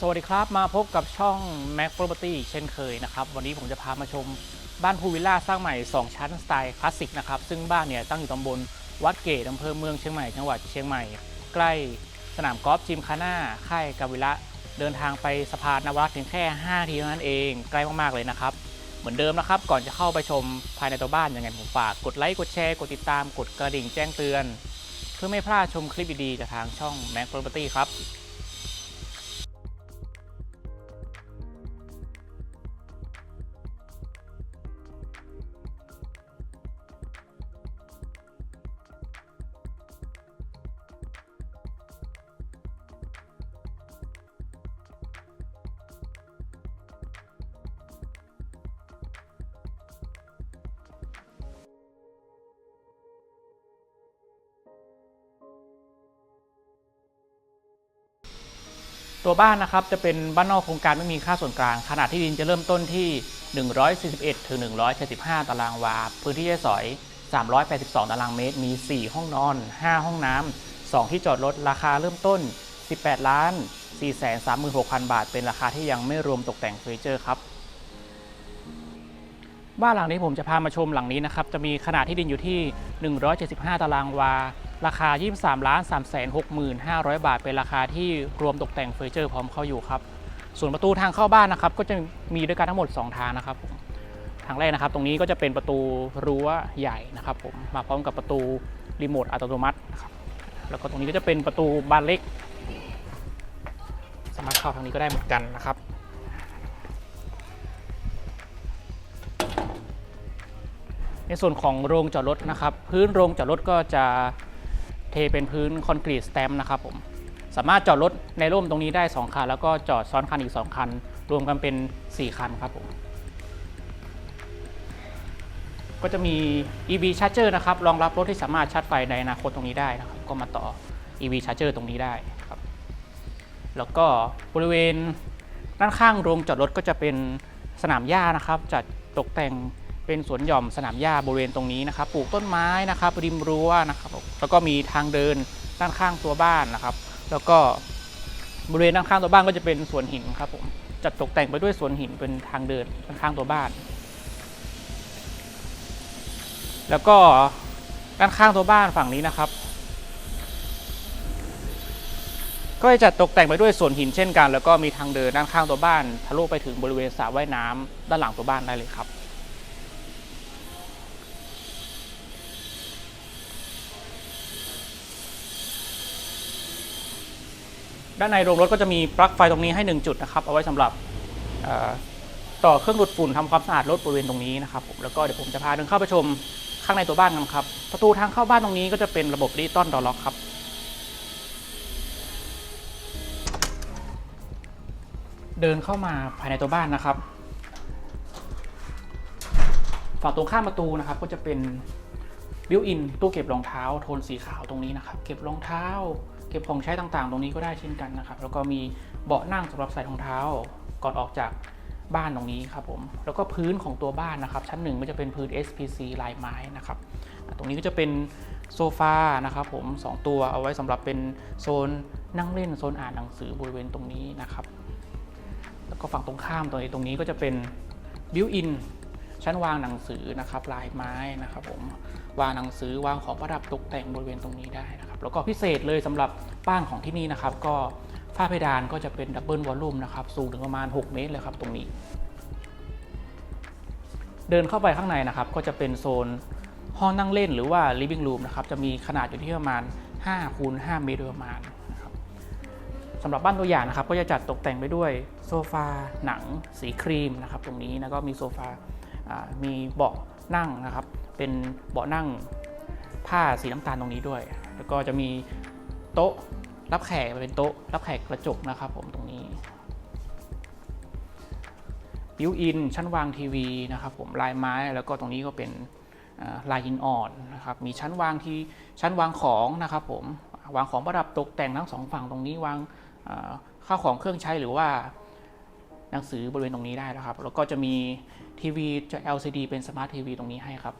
สวัสดีครับมาพบกับช่อง Mac Property เช่นเคยนะครับ วันนี้ผมจะพามาชมบ้านพูลวิลล่าสร้างใหม่ 2 ชั้นสไตล์คลาสสิกนะครับ ซึ่งบ้านเนี่ยตั้งอยู่ตำบลวัดเกตอำเภอเมืองเชียงใหม่จังหวัดเชียงใหม่ ใกล้สนามกอล์ฟจิมคาน่าค่ายกาวิระเดินทางไปสะพานนวรัตน์เพียงแค่ 5 ทีเท่านั้นเองใกล้มากๆเลยนะครับ เหมือนเดิมนะครับ ก่อนจะเข้าไปชมภายในตัวบ้านยังไงผมฝากกดไลค์กดแชร์กดติดตามกดกระดิ่งแจ้งเตือน เพื่อไม่พลาดชมคลิปดีๆจากทางช่อง Mac Property ครับ ตัวบ้านนะครับจะเป็นบ้านนอกโครงการไม่มีค่าส่วนกลาง ขนาดที่ดินจะเริ่มต้นที่ 141ถึง175 ตารางวา พื้นที่ใช้สอย 382 ตารางเมตร มี 4 ห้องนอน 5 ห้องน้ำ 2 ที่จอดรถ ราคาเริ่มต้น 18 ล้าน 436,000 บาท เป็นราคาที่ยังไม่รวมตกแต่งเฟอร์นิเจอร์ครับบ้านหลังนี้ผมจะพามาชมหลังนี้นะครับ จะมีขนาดที่ดินอยู่ที่ 175 ตารางวา ราคา 23ล้าน3 6 5 0 0 บาท เป็นราคาที่รวมตกแต่งเฟอร์นิเจอร์พร้อมเข้าอยู่ครับ ส่วนประตูทางเข้าบ้านนะครับ ก็จะมีด้วยกันทั้งหมด 2 ทางนะครับผมทางแรกนะครับ ตรงนี้ก็จะเป็นประตูรั้วใหญ่นะครับผมมาพร้อมกับประตูรีโมทอัตโนมัตินะครับแล้วก็ตรงนี้ก็จะเป็นประตูบานเล็ก สามารถเข้าทางนี้ก็ได้เหมือนกันนะครับในส่วนของโรงจอดรถนะครับ พื้นโรงจอดรถก็จะ ทเป็นพื้นคอนกรีตสแตมป์นะครับผมสามารถจอดรถในร่มตรงนี้ได้ 2 คัน แล้วก็จอดซ้อนคันอีก 2 คัน รวมกันเป็น 4 คันครับผมก็จะมี EV Charger นะครับรองรับรถที่สามารถชาร์จไฟในอนาคตตรงนี้ได้นะครับ ก็มาต่อ EV Charger ตรงนี้ได้ครับ แล้วก็บริเวณด้านข้างโรงจอดรถก็จะเป็นสนามหญ้านะครับจัดตกแต่ง เป็นสวนหย่อมสนามหญ้าบริเวณตรงนี้นะครับปลูกต้นไม้นะครับริมรั้วนะครับแล้วก็มีทางเดินด้านข้างตัวบ้านนะครับ แล้วก็บริเวณด้านข้างตัวบ้านก็จะเป็นสวนหินครับผมจัดตกแต่งไปด้วยสวนหินเป็นทางเดินด้านข้างตัวบ้าน แล้วก็ด้านข้างตัวบ้านฝั่งนี้นะครับ ก็จะจัดตกแต่งไปด้วยสวนหินเช่นกัน แล้วก็มีทางเดินด้านข้างตัวบ้านทะลุไปถึงบริเวณสระว่ายน้ำด้านหลังตัวบ้านได้เลยครับ ด้านในโรงรถก็จะมีปลั๊กไฟตรงนี้ให้ 1 จุดนะครับ เอาไว้สำหรับต่อเครื่องดูดฝุ่นทำความสะอาดรถบริเวณตรงนี้นะครับผมแล้วก็เดี๋ยวผมจะพาเดินเข้าไปชมข้างในตัวบ้านกันครับ ประตูทางเข้าบ้านตรงนี้ก็จะเป็นระบบดิจิตอลดอล็อกครับเดินเข้ามาภายในตัวบ้านนะครับ ฝั่งตรงข้ามประตูนะครับก็จะเป็นบิวอินตู้เก็บรองเท้า โทนสีขาวตรงนี้นะครับ เก็บรองเท้า เก็บของใช้ต่างๆ ตรงนี้ก็ได้เช่นกันนะครับ แล้วก็มีเบาะนั่งสำหรับใส่รองเท้าก่อนออกจากบ้านตรงนี้ครับผม แล้วก็พื้นของตัวบ้านนะครับ ชั้นหนึ่งก็จะเป็นพื้น SPC ลายไม้นะครับ ตรงนี้ก็จะเป็นโซฟานะครับผมสองตัวเอาไว้สำหรับเป็นโซนนั่งเล่นโซนอ่านหนังสือบริเวณตรงนี้นะครับ แล้วก็ฝั่งตรงข้ามตรงนี้ตรงนี้ก็จะเป็นบิวอินชั้นวางหนังสือนะครับลายไม้นะครับผมวางหนังสือวางของประดับตกแต่งบริเวณตรงนี้ได้นะ แล้วก็พิเศษเลยสำหรับบ้านของที่นี่นะครับ ก็ฝ้าเพดานก็จะเป็นดับเบิลวอลลุ่มนะครับ สูงถึงประมาณ 6 เมตรเลยครับตรงนี้ เดินเข้าไปข้างในนะครับ ก็จะเป็นโซนห้องนั่งเล่นหรือว่า living room นะครับ จะมีขนาดอยู่ที่ประมาณ5คูณ5เมตรโดยประมาณสำหรับบ้านตัวอย่างนะครับ ก็จะจัดตกแต่งไปด้วยโซฟาหนัง สีครีมนะครับ ตรงนี้แล้วก็มีโซฟาอ่ามีเบาะนั่งนะครับ เป็นเบาะนั่งผ้าสีน้ำตาลตรงนี้ด้วย แล้วก็จะมีโต๊ะรับแขกเป็นโต๊ะรับแขกกระจกนะครับผมตรงนี้บิวอินชั้นวางทีวีนะครับผมลายไม้แล้วก็ตรงนี้ก็เป็นลายหินอ่อนนะครับมีชั้นวางที่ชั้นวางของนะครับผมวางของประดับตกแต่งทั้งสองฝั่งตรงนี้วางข้าวของเครื่องใช้หรือว่าหนังสือบริเวณตรงนี้ได้แล้วครับ แล้วก็จะมีทีวีจะ LCD เป็นสมาร์ททีวีตรงนี้ให้ครับ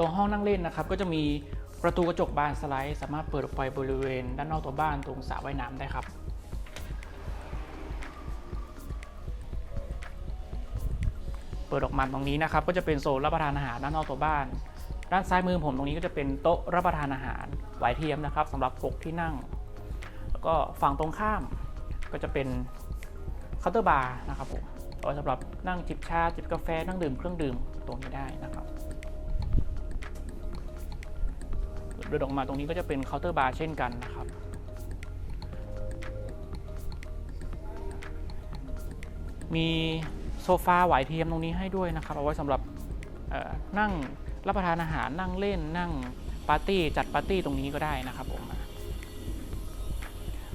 ตัวห้องนั่งเล่นนะครับก็จะมีประตูกระจกบานสไลด์ สามารถเปิดออกไปบริเวณ ด้านนอกตัวบ้านตรงสระว่ายน้ำได้ครับ เปิดออกมาตรงนี้นะครับก็จะเป็นโซนรับประทานอาหารด้านนอกตัวบ้าน ด้านซ้ายมือผมตรงนี้ก็จะเป็นโต๊ะรับประทานอาหารไหวเทียมนะครับสำหรับ 6 ที่นั่ง แล้วก็ฝั่งตรงข้ามก็จะเป็นเคาน์เตอร์บาร์นะครับผมเอาสำหรับนั่งจิบชาจิบกาแฟนั่งดื่มเครื่องดื่มตรงนี้ได้นะครับ เดินออกมาตรงนี้ก็จะเป็นเคาน์เตอร์บาร์เช่นกันนะครับ มีโซฟาไหวเทียมตรงนี้ให้ด้วยนะครับ เอาไว้สำหรับนั่งรับประทานอาหารนั่งเล่นนั่งปาร์ตี้จัดปาร์ตี้ตรงนี้ก็ได้นะครับผม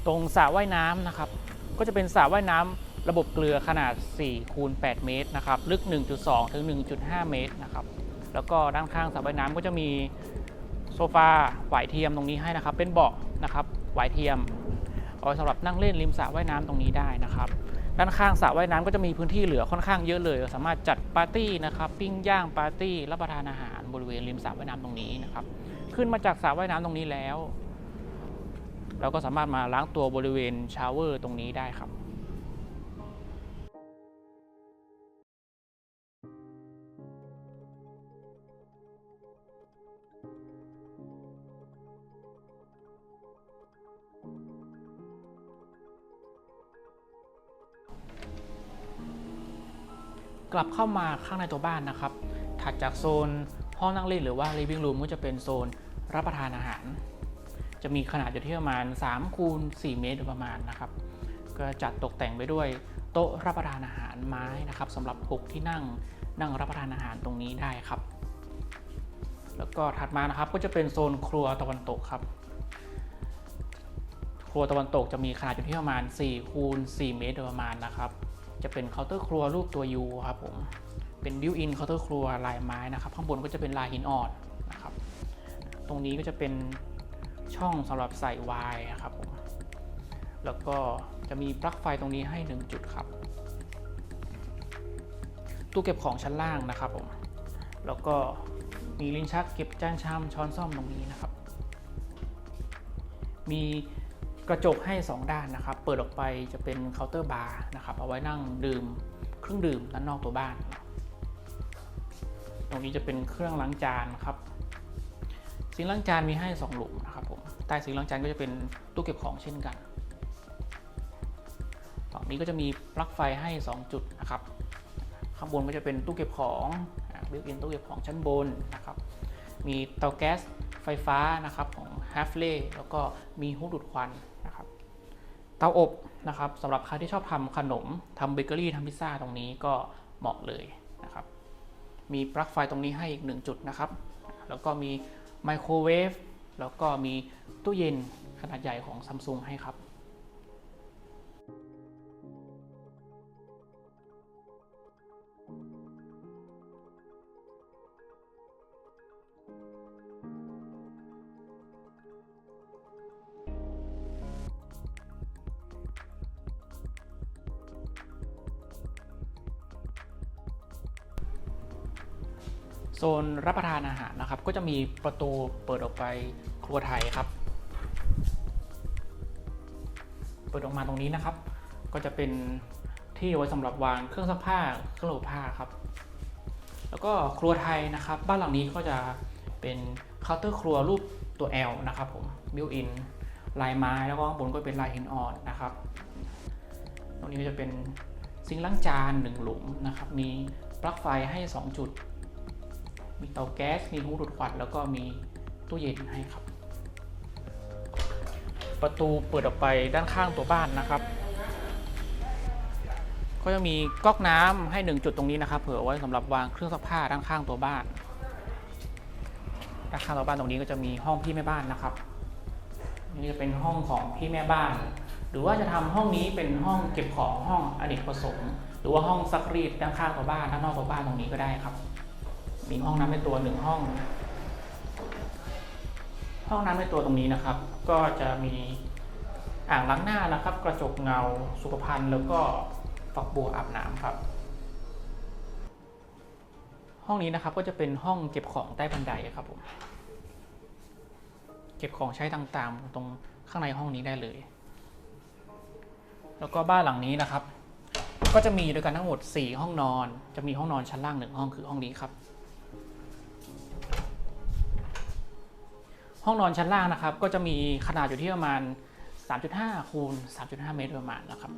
ตรงสระว่ายน้ำนะครับ ก็จะเป็นสระว่ายน้ำระบบเกลือขนาด4คูณ8เมตรนะครับ ลึก 1.2 ถึง 1.5 เมตรนะครับ แล้วก็ด้านข้างสระว่ายน้ำก็จะมี โซฟาไหวเทียมตรงนี้ให้นะครับ เป็นเบาะนะครับไหวเทียมเอาไว้สำหรับนั่งเล่นริมสระว่ายน้ำตรงนี้ได้นะครับ ด้านข้างสระว่ายน้ำก็จะมีพื้นที่เหลือค่อนข้างเยอะเลย สามารถจัดปาร์ตี้นะครับ ปิ้งย่างปาร์ตี้รับประทานอาหารบริเวณริมสระว่ายน้ำตรงนี้นะครับ ขึ้นมาจากสระว่ายน้ำตรงนี้แล้ว เราก็สามารถมาล้างตัวบริเวณชาวเวอร์ตรงนี้ได้ครับ กลับเข้ามาข้างในตัวบ้านนะครับ ถัดจากโซนห้องนั่งเล่นหรือว่า living room ก็จะเป็นโซนรับประทานอาหาร จะมีขนาดอยู่ที่ประมาณ3คูณ4เมตรโดยประมาณนะครับ ก็จัดตกแต่งไปด้วยโต๊ะรับประทานอาหารไม้นะครับสำหรับ6ที่นั่งนั่งรับประทานอาหารตรงนี้ได้ครับ แล้วก็ถัดมานะครับก็จะเป็นโซนครัวตะวันตกครับ ครัวตะวันตกจะมีขนาดอยู่ที่ประมาณ4คูณ4เมตรโดยประมาณนะครับ จะเป็นเคาน์เตอร์ครัวรูปตัว U ครับผม เป็นบิวอินเคาน์เตอร์ครัวลายไม้นะครับ ข้างบนก็จะเป็นลายหินอ่อนนะครับ ตรงนี้ก็จะเป็นช่องสำหรับใส่วน์นะครับผม แล้วก็จะมีปลั๊กไฟตรงนี้ให้ 1 จุดครับ ตู้เก็บของชั้นล่างนะครับผม แล้วก็มีลิ้นชักเก็บจานชามช้อนซ่อมตรงนี้นะครับ มี กระจกให้ 2 ด้านนะครับ เปิดออกไปจะเป็นเคาน์เตอร์บาร์นะครับเอาไว้นั่งดื่มเครื่องดื่มด้านนอกตัวบ้าน ตรงนี้จะเป็นเครื่องล้างจานครับซิงล้างจานมีให้ 2 หลุมนะครับผมใต้ซิงล้างจานก็จะเป็นตู้เก็บของเช่นกันฝั่งนี้ก็จะมีปลั๊กไฟให้ 2 จุดนะครับ ข้างบนก็จะเป็นตู้เก็บของบิวอินตู้เก็บของชั้นบนนะครับ มีเตาแก๊สไฟฟ้านะครับของ h a f l e y แล้วก็มีฮุกดูดควัน เตาอบนะครับสำหรับใครที่ชอบทำขนมทำเบเกอรี่ทำพิซซ่าตรงนี้ก็เหมาะเลยนะครับ มีปลั๊กไฟตรงนี้ให้อีกหนึ่งจุดนะครับ แล้วก็มีไมโครเวฟแล้วก็มีตู้เย็นขนาดใหญ่ของซัมซุงให้ครับ นรับประทานอาหารนะครับ ก็จะมีประตูเปิดออกไปครัวไทยครับ เปิดออกมาตรงนี้นะครับ ก็จะเป็นที่ไว้สำหรับวางเครื่องซักผ้าเครื่องอบผ้าครับ แล้วก็ครัวไทยนะครับ บ้านหลังนี้ก็จะเป็นเคาน์เตอร์ครัวรูปตัว L นะครับผมบิวอินลายไม้แล้วก็ข้างบนก็เป็นลายหินอ่อนนะครับ ตรงนี้ก็จะเป็นซิงล้างจานหนึ่งหลุมนะครับ มีปลั๊กไฟให้ 2 จุด มีเตาแก๊ส มีหูดูดควันแล้วก็มีตู้เย็นให้ครับ ประตูเปิดออกไปด้านข้างตัวบ้านนะครับ ก็จะมีก๊อกน้ำให้1จุดตรงนี้นะครับ เผื่อไว้สำหรับวางเครื่องซักผ้าด้านข้างตัวบ้าน ด้านข้างตัวบ้านตรงนี้ก็จะมีห้องพี่แม่บ้านนะครับ นี่จะเป็นห้องของพี่แม่บ้าน หรือว่าจะทำห้องนี้เป็นห้องเก็บของห้องอเนกประสงค์ หรือว่าห้องซักรีดด้านข้างตัวบ้านด้านนอกตัวบ้านตรงนี้ก็ได้ครับ มีห้องน้ำในตัวหนึ่งห้อง ห้องน้ำในตัวตรงนี้นะครับ ก็จะมีอ่างล้างหน้านะครับ กระจกเงาสุขภัณฑ์แล้วก็ฝักบัวอาบน้ำครับ ห้องนี้นะครับก็จะเป็นห้องเก็บของใต้บันไดครับผมเก็บของใช้ต่างๆ ตรงข้างในห้องนี้ได้เลย แล้วก็บ้านหลังนี้นะครับ ก็จะมีด้วยกันทั้งหมด 4 ห้องนอน จะมีห้องนอนชั้นล่างหนึ่งห้องคือห้องนี้ครับ ห้องนอนชั้นล่างนะครับ ก็จะมีขนาดอยู่ที่ประมาณ 3.5 คูณ 3.5 เมตรประมาณนะครับ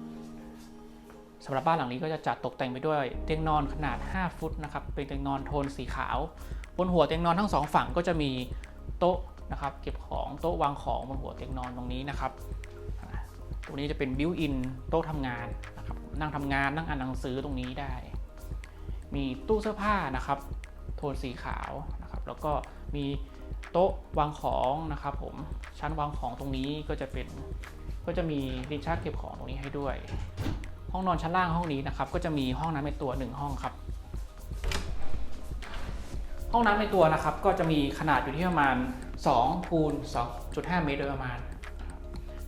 สำหรับบ้านหลังนี้ก็จะจัดตกแต่งไปด้วยเตียงนอนขนาด 5 ฟุตนะครับ เป็นเตียงนอนโทนสีขาว บนหัวเตียงนอนทั้งสองฝั่งก็จะมีโต๊ะนะครับ เก็บของโต๊ะวางของบนหัวเตียงนอนตรงนี้นะครับ ตรงนี้จะเป็นบิวอินโต๊ะทำงานนะครับ นั่งทำงานนั่งอ่านหนังสือตรงนี้ได้ มีตู้เสื้อผ้านะครับ โทนสีขาวนะครับ แล้วก็มี โต๊ะวางของนะครับผมชั้นวางของตรงนี้ก็จะเป็นก็จะมีดินชักเก็บของตรงนี้ให้ด้วย ห้องนอนชั้นล่างห้องนี้นะครับ ก็จะมีห้องน้ำในตัวหนึ่งห้องครับ ห้องน้ำในตัวนะครับ ก็จะมีขนาดอยู่ที่ประมาณ2คูณ2.5 เมตรโดยประมาณ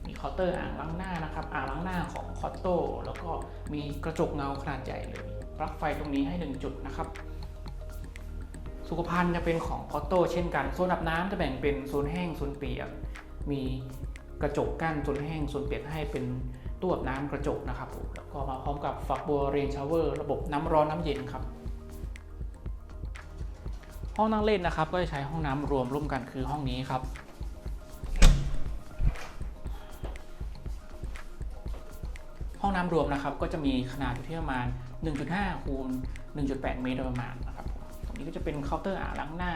มีเคาน์เตอร์อ่างล้างหน้านะครับ อ่างล้างหน้าของคอตโต้แล้วก็มีกระจกเงาขนาดใหญ่เลยปลั๊กไฟตรงนี้ให้ 1 จุดนะครับ สุขภัณฑ์จะเป็นของคอตโต้เช่นกัน โซนอาบน้ำจะแบ่งเป็นโซนแห้งโซนเปียก มีกระจกกั้นโซนแห้งโซนเปียกให้เป็นตู้อาบน้ำกระจกนะครับผมแล้วก็มาพร้อมกับฝักบัวเรนชาวเวอร์ระบบน้ำร้อนน้ำเย็นครับ ห้องนั่งเล่นนะครับ ก็จะใช้ห้องน้ำรวมร่วมกันคือห้องนี้ครับห้องน้ำรวมนะครับก็จะมีขนาดอยู่ที่ประมาณ 1.5 คูณ 1.8 เมตรโดยประมาณนะครับ นี้ก็จะเป็นเคาน์เตอร์อ่างล้างหน้า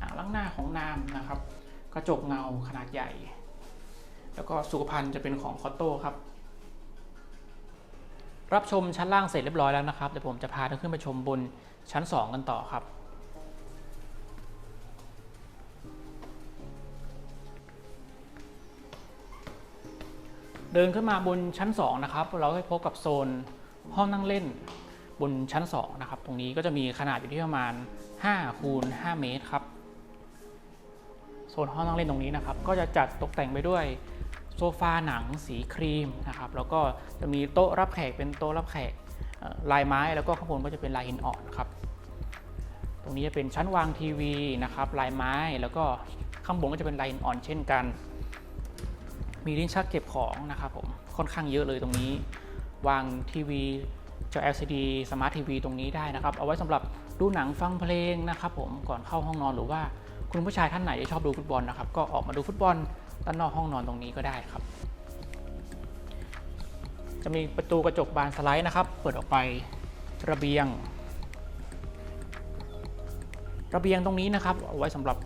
อ่างล้างหน้าของน้ำนะครับ กระจกเงาขนาดใหญ่ แล้วก็สุขภัณฑ์จะเป็นของคอตโต้ครับ รับชมชั้นล่างเสร็จเรียบร้อยแล้วนะครับเดี๋ยวผมจะพาท่านขึ้นไปชมบนชั้น 2 กันต่อครับเดินขึ้นมาบนชั้น 2 นะครับ เราให้พบกับโซนห้องนั่งเล่น บนชั้น2นะครับ ตรงนี้ก็จะมีขนาดอยู่ที่ประมาณ5คูณ5เมตรครับโซนห้องนั่งเล่นตรงนี้นะครับ ก็จะจัดตกแต่งไปด้วยโซฟาหนังสีครีมนะครับ แล้วก็จะมีโต๊ะรับแขกเป็นโต๊ะรับแขกลายไม้แล้วก็ข้างบนก็จะเป็นลายหินอ่อนครับ ตรงนี้จะเป็นชั้นวางทีวีนะครับ ลายไม้แล้วก็ข้างบนก็จะเป็นลายหินอ่อนเช่นกัน มีลิ้นชักเก็บของนะครับผมค่อนข้างเยอะเลยตรงนี้ วางทีวี จอ LCD สมาร์ททีวีตรงนี้ได้นะครับ เอาไว้สำหรับดูหนังฟังเพลงนะครับผมก่อนเข้าห้องนอนหรือว่าคุณผู้ชายท่านไหนที่ชอบดูฟุตบอลนะครับ ก็ออกมาดูฟุตบอลด้านนอกห้องนอนตรงนี้ก็ได้ครับ จะมีประตูกระจกบานสไลด์นะครับ เปิดออกไประเบียง ระเบียงตรงนี้นะครับ เอาไว้สำหรับ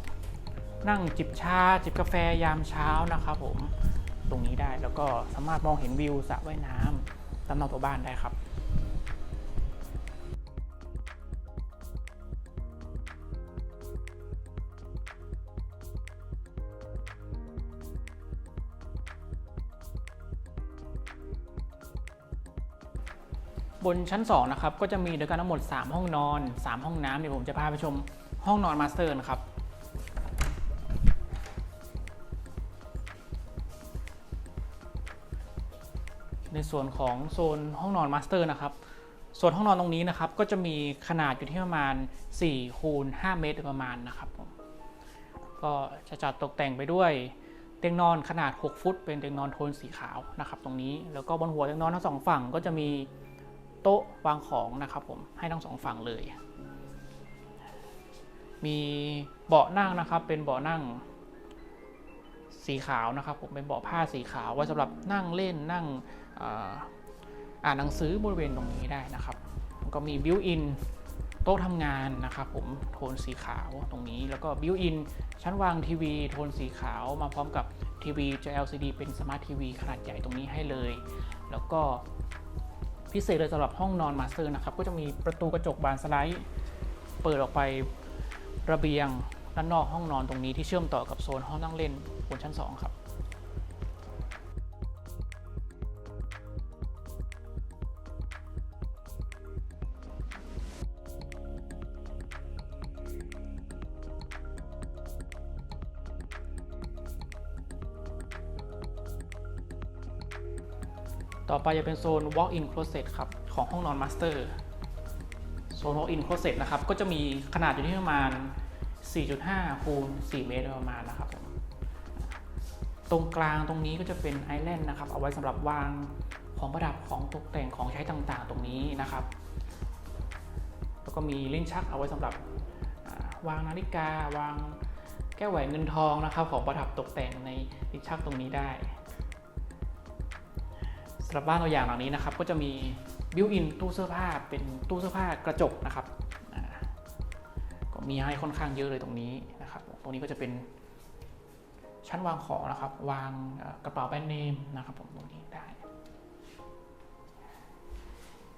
นั่งจิบชาจิบกาแฟยามเช้านะครับผมตรงนี้ได้แล้วก็สามารถมองเห็นวิวสระว่ายน้ำด้านนอกตัวบ้านได้ครับ บนชั้น2นะครับก็จะมีด้วยกันทั้งหมด 3 ห้องนอน 3 ห้องน้ำเดี๋ยวผมจะพาไปชมห้องนอนมาสเตอร์นะครับในส่วนของโซนห้องนอนมาสเตอร์นะครับส่วนห้องนอนตรงนี้นะครับก็จะมีขนาดอยู่ที่ประมาณ4คูณ5เมตรประมาณนะครับผมก็จะจัดตกแต่งไปด้วยเตียงนอนขนาด 6 ฟุต เป็นเตียงนอนโทนสีขาวนะครับตรงนี้แล้วก็บนหัวเตียงนอนทั้งสองฝั่งก็จะมี โต๊ะวางของนะครับผมให้ทั้งสองฝั่งเลย มีเบาะนั่งนะครับ เป็นเบาะนั่งสีขาวนะครับผมเป็นเบาะผ้าสีขาวไว้สำหรับนั่งเล่นนั่งอ่ออ่านหนังสือบริเวณตรงนี้ได้นะครับก็มีบิวอินโต๊ะทำงานนะครับผมโทนสีขาวตรงนี้แล้วก็บิวอินชั้นวางทีวี โทนสีขาวมาพร้อมกับทีวีจอ LCD เป็นสมาร์ททีวีขนาดใหญ่ตรงนี้ให้เลย แล้วก็ พิเศษเลยสำหรับห้องนอนมาสเตอร์นะครับ ก็จะมีประตูกระจกบานสไลด์ เปิดออกไประเบียงด้านนอกห้องนอนตรงนี้ที่เชื่อมต่อกับโซนห้องนั่งเล่นบนชั้น 2 ครับ ต่อไปจะเป็นโซน walk-in closet ครับ ของห้องนอนมาสเตอร์โซน walk in closet นะครับ ก็จะมีขนาดอยู่ที่ประมาณ 4.5คูณ4เมตรประมาณนะครับ ตรงกลางตรงนี้ก็จะเป็นไอแลนด์นะครับ เอาไว้สำหรับวางของประดับของตกแต่งของใช้ต่างๆ ตรงนี้นะครับ แล้วก็มีลิ้นชักเอาไว้สำหรับวางนาฬิกาวางแก้วแหวนเงินทองนะครับ ของประดับตกแต่งในลิ้นชักตรงนี้ได้ หรับบ้านตัวอย่างหลังนี้นะครับ ก็จะมีบิวอินตู้เสื้อผ้าเป็นตู้เสื้อผ้ากระจกนะครับก็มีให้ค่อนข้างเยอะเลยตรงนี้นะครับ ตรงนี้ก็จะเป็นชั้นวางของนะครับ วางกระเป๋าแบรนด์เนมนะครับผมตรงนี้ได้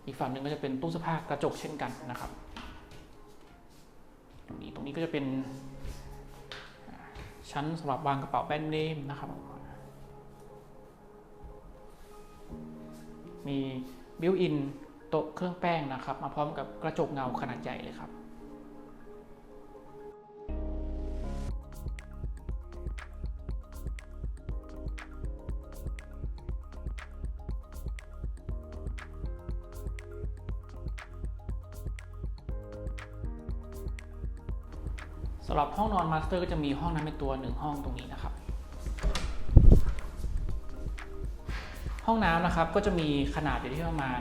อีกฝั่งหนึ่งก็จะเป็นตู้เสื้อผ้ากระจกเช่นกันนะครับ ตรงนี้ตรงนี้ก็จะเป็นชั้นสำหรับวางกระเป๋าแบรนด์เนมนะครับ มีบิวอินโต๊ะเครื่องแป้งนะครับ มาพร้อมกับกระจกเงาขนาดใหญ่เลยครับ สำหรับห้องนอนมาสเตอร์ก็จะมีห้องน้ำเป็นตัวหนึ่งห้องตรงนี้นะครับ ห้องน้ำนะครับก็จะมีขนาดอยู่ที่ประมาณ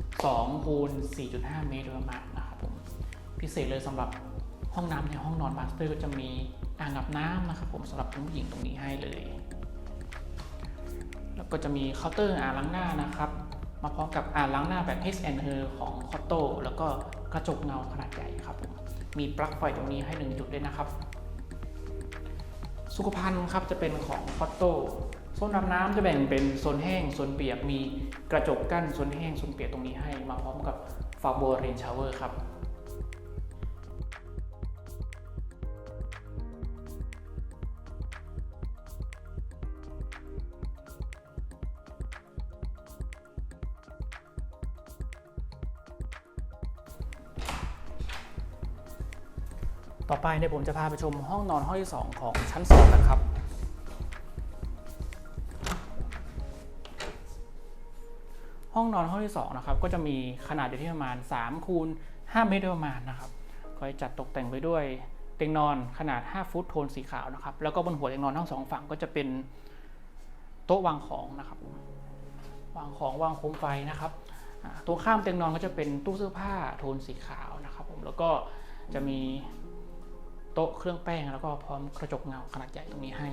2คูณ4.5 เมตรโดยประมาณนะครับผมพิเศษเลยสำหรับห้องน้ำในห้องนอนมาสเตอร์ก็จะมีอ่างอาบน้ำนะครับผมสำหรับคุณผู้หญิงตรงนี้ให้เลย แล้วก็จะมีเคาน์เตอร์อ่างล้างหน้านะครับ มาพร้อมกับอ่างล้างหน้าแบบ H and Her ของคอตโต้แล้วก็กระจกเงาขนาดใหญ่ครับผมมีปลั๊กไฟตรงนี้ให้หนึ่งจุดด้วยนะครับ สุขภัณฑ์ครับจะเป็นของคอตโต โซนอาบน้ำจะแบ่งเป็นโซนแห้งโซนเปียกมีกระจกกั้นโซนแห้งโซนเปียกตรงนี้ให้มาพร้อมกับฟาโบเรนชาวเวอร์ครับต่อไปเนี่ยผมจะพาไปชมห้องนอนห้องที่ 2 ของชั้น2นะครับ องนอนห้องที่2นะครับก็จะมีขนาดอยู่ที่ประมาณ3คูณ5เมตรประมาณนะครับก็จะจัดตกแต่งไปด้วยเตียงนอนขนาด 5 ฟุตโทนสีขาวนะครับแล้วก็บนหัวเตียงนอนทั้งสองฝั่งก็จะเป็นโต๊ะวางของนะครับวางของวางโคมไฟนะครับตัวข้ามเตียงนอนก็จะเป็นตู้เสื้อผ้าโทนสีขาวนะครับผมแล้วก็จะมีโต๊ะเครื่องแป้งแล้วก็พร้อมกระจกเงาขนาดใหญ่ตรงนี้ให้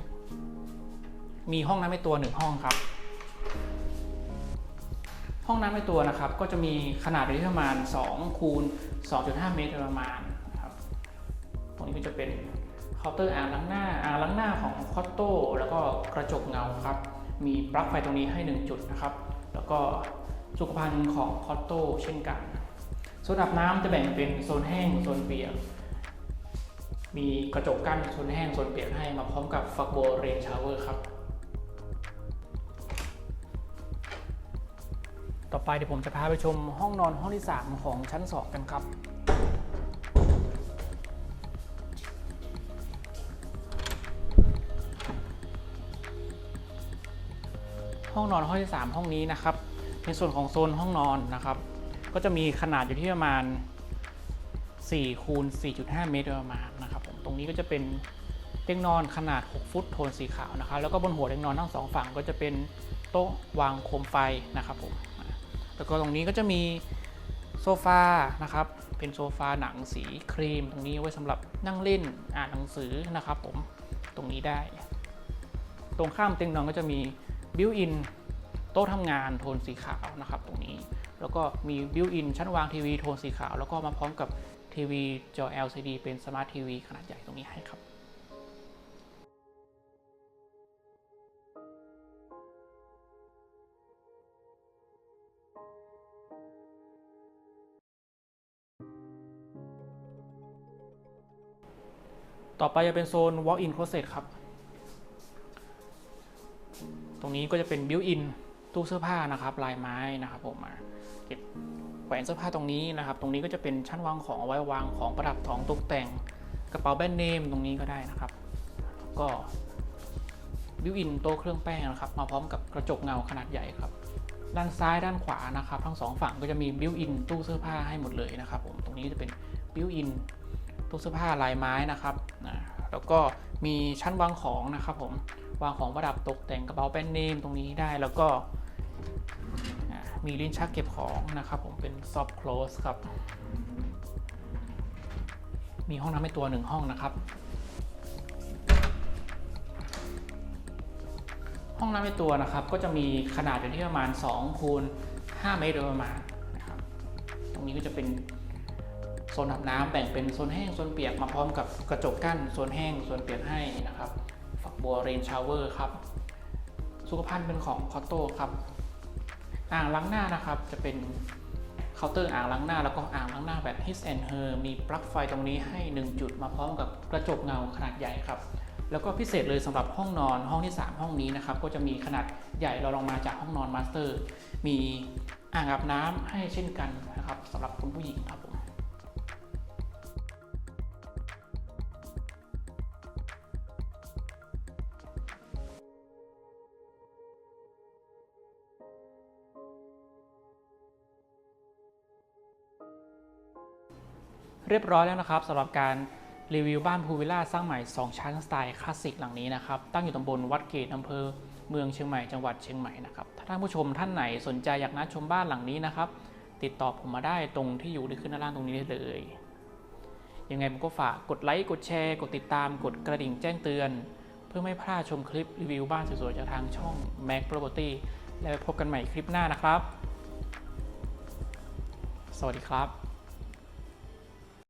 มีห้องน้ำในตัวหนึ่งห้องครับ ห้องน้ำในตัวนะครับ ก็จะมีขนาดอยู่ที่ประมาณ 2 คูณ 2.5 เมตรประมาณนะครับ ตรงนี้ก็จะเป็นเคาน์เตอร์อ่างล้างหน้าอ่างล้างหน้าของคอตโต้แล้วก็กระจกเงาครับ มีปลั๊กไฟตรงนี้ให้ 1 จุดนะครับ แล้วก็สุขภัณฑ์ของคอตโต้เช่นกันโซนอาบน้ำจะแบ่งเป็นโซนแห้งโซนเปียก มีกระจกกั้นโซนแห้งโซนเปียกให้มาพร้อมกับฟักโบเรนชาวเวอร์ครับ ไปเดี๋ยวผมจะพาไปชมห้องนอนห้องที่ 3 ของชั้น 2 กันครับ ห้องนอนห้องที่ 3 ห้องนี้นะครับ ในส่วนของโซนห้องนอนนะครับ ก็จะมีขนาดอยู่ที่ประมาณ4คูณ4.5 เมตรประมาณนะครับผมตรงนี้ก็จะเป็นเตียงนอนขนาด 6 ฟุตโทนสีขาวนะครับ แล้วก็บนหัวเตียงนอนทั้งสองฝั่งก็จะเป็นโต๊ะวางโคมไฟนะครับผม แล้วก็ตรงนี้ก็จะมีโซฟานะครับ เป็นโซฟาหนังสีครีม ตรงนี้ไว้สำหรับนั่งเล่นอ่านหนังสือนะครับผมตรงนี้ได้ ตรงข้ามเตียงนอนก็จะมีบิวอินโต๊ะทำงานโทนสีขาวนะครับตรงนี้ แล้วก็มีบิวอินชั้นวางทีวีโทนสีขาว แล้วก็มาพร้อมกับทีวีจอ LCD เป็นสมาร์ททีวีขนาดใหญ่ ต่อไปจะเป็นโซน walk-in closet ครับ ตรงนี้ก็จะเป็น built-in ตู้เสื้อผ้านะครับ ลายไม้นะครับผมมาเก็บแขวนเสื้อผ้าตรงนี้นะครับ ตรงนี้ก็จะเป็นชั้นวางของเอาไว้วางของประดับของตกแต่งกระเป๋าแบรนด์เนมตรงนี้ก็ได้นะครับ ก็ built-in โต๊ะเครื่องแป้งนะครับ มาพร้อมกับกระจกเงาขนาดใหญ่ครับ ด้านซ้ายด้านขวานะครับ ทั้งสองฝั่งก็จะมี built-in ตู้เสื้อผ้าให้หมดเลยนะครับผมตรงตรงนี้จะเป็นบิวอิน ตู้เสื้อผ้าลายไม้นะครับนะแล้วก็มีชั้นวางของนะครับผมวางของประดับตกแต่งกระเป๋าแบรนด์เนมตรงนี้ได้แล้วก็มีลิ้นชักเก็บของนะครับผมเป็น soft close ครับ มีห้องน้ำในตัวหนึ่งห้องนะครับ ห้องน้ำในตัวนะครับ ก็จะมีขนาดอยู่ที่ประมาณ2คูณ5เมตรโดยประมาณนะครับ ตรงนี้ก็จะเป็น โซนอาบน้ำแบ่งเป็นโซนแห้งโซนเปียกมาพร้อมกับกระจกกั้นโซนแห้งโซนเปียกให้นะครับฝักบัวเรนชาวเวอร์ครับ สุขภัณฑ์เป็นของคอตโต้ครับอ่างล้างหน้านะครับจะเป็นเคาน์เตอร์อ่างล้างหน้า แล้วก็อ่างล้างหน้าแบบ His and Her มีปลั๊กไฟตรงนี้ให้ 1 จุดมาพร้อมกับกระจกเงาขนาดใหญ่ครับ แล้วก็พิเศษเลยสำหรับห้องนอนห้องที่ 3 ห้องนี้นะครับ ก็จะมีขนาดใหญ่เราลองมาจากห้องนอนมาสเตอร์ มีอ่างอาบน้ำให้เช่นกันนะครับสำหรับคุณผู้หญิงครับ เรียบร้อยแล้วนะครับสำหรับการรีวิวบ้านพูวิลล่าสร้างใหม่ 2 ชั้นสไตล์คลาสสิกหลังนี้นะครับตั้งอยู่ตำบลวัดเกตอำเภอเมืองเชียงใหม่จังหวัดเชียงใหม่นะครับถ้าท่านผู้ชมท่านไหนสนใจอยากนัดชมบ้านหลังนี้นะครับติดต่อผมมาได้ตรงที่อยู่ที่ขึ้นด้านล่างตรงนี้ได้เลยยังไงผมก็ฝากกดไลค์กดแชร์กดติดตามกดกระดิ่งแจ้งเตือน เพื่อไม่พลาดชมคลิปรีวิวบ้านสวยๆจากทางช่อง Mac Property แล้วพบกันใหม่คลิปหน้านะครับ สวัสดีครับ